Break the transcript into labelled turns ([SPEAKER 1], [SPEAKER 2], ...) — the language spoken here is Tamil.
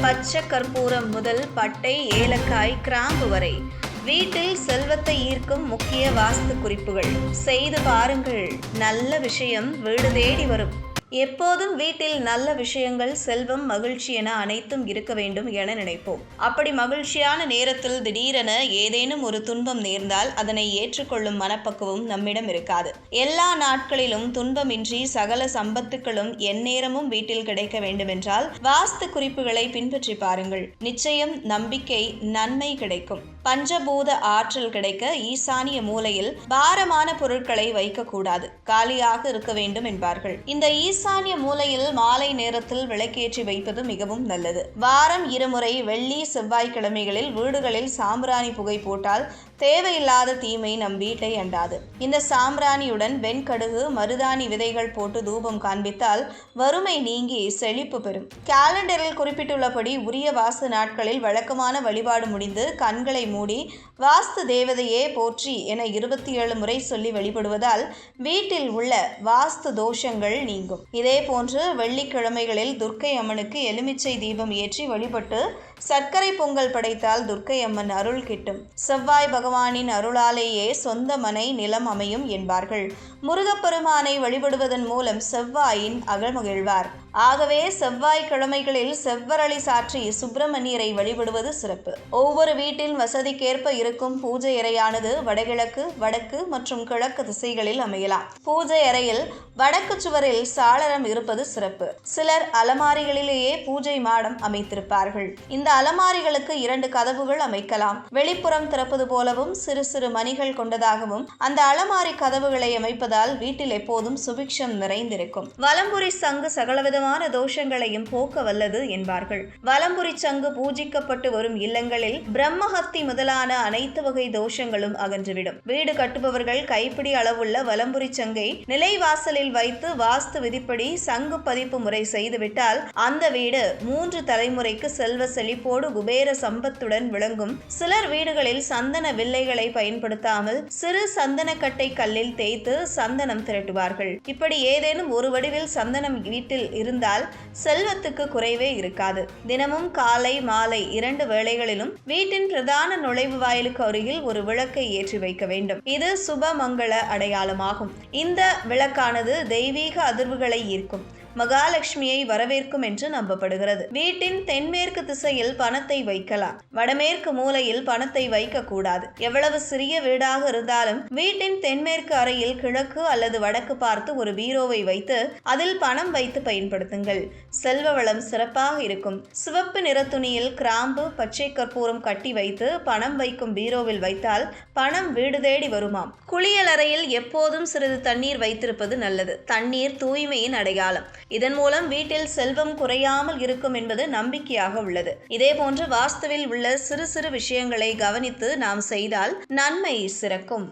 [SPEAKER 1] பச்சை கற்பூரம் முதல் பட்டை ஏலக்காய் கிராம்பு வரை. வீட்டில் செல்வத்தை ஈர்க்கும் முக்கிய வாஸ்து குறிப்புகள். செய்து பாருங்கள். நல்ல விஷயம் வீடு தேடி வரும். எப்போதும் வீட்டில் நல்ல விஷயங்கள் செல்வம் மகிழ்ச்சி என அனைத்தும் இருக்க வேண்டும் என நினைப்போம். அப்படி மகிழ்ச்சியான நேரத்தில் திடீரென ஏதேனும் ஒரு துன்பம் நேர்ந்தால் அதனை ஏற்றுக்கொள்ளும் மனப்பக்குவம் நம்மிடம் இருக்காது. எல்லா நாட்களிலும் துன்பமின்றி சகல சம்பத்துக்களும் எந்நேரமும் வீட்டில் கிடைக்க வேண்டுமென்றால் வாஸ்து குறிப்புகளை பின்பற்றி பாருங்கள். நிச்சயம் நம்பிக்கை நன்மை கிடைக்கும். பஞ்சபூத ஆற்றல் கிடைக்க ஈசானிய மூலையில் பாரமான பொருட்களை வைக்கக்கூடாது. காலியாக இருக்க வேண்டும் என்பார்கள். இந்த ஈசானிய மூலையில் மாலை நேரத்தில் விளக்கேற்றி வைப்பது மிகவும் நல்லது. வாரம் இருமுறை வெள்ளி செவ்வாய்க்கிழமைகளில் வீடுகளில் சாம்பிராணி புகை போட்டால் தேவையில்லாத தீமை நம் வீட்டை அண்டாது. இந்த சாம்பிராணியுடன் வெண்கடுகு மருதாணி விதைகள் போட்டு தூபம் காண்பித்தால் வறுமை நீங்கி செழிப்பு பெறும். காலண்டரில் குறிப்பிட்டுள்ளபடி உரிய வாஸ்து நாட்களில் வழக்கமான வழிபாடு முடிந்து கண்களை மூடி வாஸ்து தேவதையே போற்றி என இருபத்தி ஏழு முறை சொல்லி வழிபடுவதால் வீட்டில் உள்ள வாஸ்து தோஷங்கள் நீங்கும். இதேபோன்று வெள்ளிக்கிழமைகளில் துர்க்கை அம்மனுக்கு எலுமிச்சை தீபம் ஏற்றி வழிபட்டு சர்க்கரை பொங்கல் படைத்தால் துர்க்கை அம்மன் அருள் கிட்டும். செவ்வாய் பகவானின் அருளாலேயே சொந்த மனை நிலம் அமையும் என்பார்கள். முருகப்பெருமானை வழிபடுவதன் மூலம் செவ்வாயின் அகழ்மகிழ்வார் ஆகவே செவ்வாய்க்கிழமைகளில் செவ்வரளி சாற்றி சுப்பிரமணியரை வழிபடுவது சிறப்பு. ஒவ்வொரு வீட்டின் வசதிக்கேற்ப இருக்கும் பூஜை அறையானது வடகிழக்கு வடக்கு மற்றும் கிழக்கு திசைகளில் அமையலாம். பூஜை அறையில் வடக்கு சுவரில் சாளரம் இருப்பது சிறப்பு. சிலர் அலமாரிகளிலேயே பூஜை மாடம் அமைத்திருப்பார்கள். இந்த அலமாரிகளுக்கு இரண்டு கதவுகள் அமைக்கலாம். வெளிப்புறம் திறப்பது போலவும் சிறு சிறு மணிகள் கொண்டதாகவும் அந்த அலமாரி கதவுகளை அமைப்பதால் வீட்டில் எப்போதும் சுபிக்ஷம் நிறைந்திருக்கும். வலம்புரி சங்கு சகலவித விதமான தோஷங்களையும் போக்க வல்லது என்பார்கள். வலம்புரி சங்கு பூஜிக்கப்பட்டு வரும் இல்லங்களில் பிரம்மஹத்தி முதலான அனைத்து வகை தோஷங்களும் அகன்றுவிடும். வீடு கட்டுபவர்கள் கைப்பிடி அளவுள்ள வலம்புரி சங்கை நிலைவாசலில் வைத்து வாஸ்து விதிப்படி சங்கு பதிப்பு முறை செய்துவிட்டால் அந்த வீடு மூன்று தலைமுறைக்கு செல்வ செழிப்போடு குபேர சம்பத்துடன் விளங்கும். சிலர் வீடுகளில் சந்தன வில்லைகளை பயன்படுத்தாமல் சிறு சந்தனக்கட்டை கல்லில் தேய்த்து சந்தனம் திரட்டுவார்கள். இப்படி ஏதேனும் ஒரு வடிவில் சந்தனம் வீட்டில் இரு இருந்தால் செல்வத்துக்கு குறைவே இருக்காது. தினமும் காலை மாலை இரண்டு வேளைகளிலும் வீட்டின் பிரதான நுழைவு வாயிலுக்கு அருகில் ஒரு விளக்கை ஏற்றி வைக்க வேண்டும். இது சுபமங்கள அடையாளமாகும். இந்த விளக்கானது தெய்வீக அதிர்வுகளை ஈர்க்கும். மகாலட்சுமியை வரவேற்கும் என்று நம்பப்படுகிறது. வீட்டின் தென்மேற்கு திசையில் பணத்தை வைக்கலாம். வடமேற்கு மூலையில் பணத்தை வைக்க கூடாது எவ்வளவு சிறிய வீடாக இருந்தாலும் வீட்டின் தென்மேற்கு அறையில் கிழக்கு அல்லது வடக்கு பார்த்து ஒரு பீரோவை வைத்து அதில் பணம் வைத்து பயன்படுத்துங்கள். செல்வ வளம் சிறப்பாக இருக்கும். சிவப்பு நிற துணியில் கிராம்பு பச்சை கற்பூரம் கட்டி வைத்து பணம் வைக்கும் பீரோவில் வைத்தால் பணம் வீடு தேடி வருமாம். குளியலறையில் எப்போதும் சிறிது தண்ணீர் வைத்திருப்பது நல்லது. தண்ணீர் தூய்மையின் அடையாளம். இதன் மூலம் வீட்டில் செல்வம் குறையாமல் இருக்கும் என்பது நம்பிக்கையாக உள்ளது. இதேபோன்று வாஸ்துவில் உள்ள சிறு சிறு விஷயங்களை கவனித்து நாம் செய்தால் நன்மை சிறக்கும்.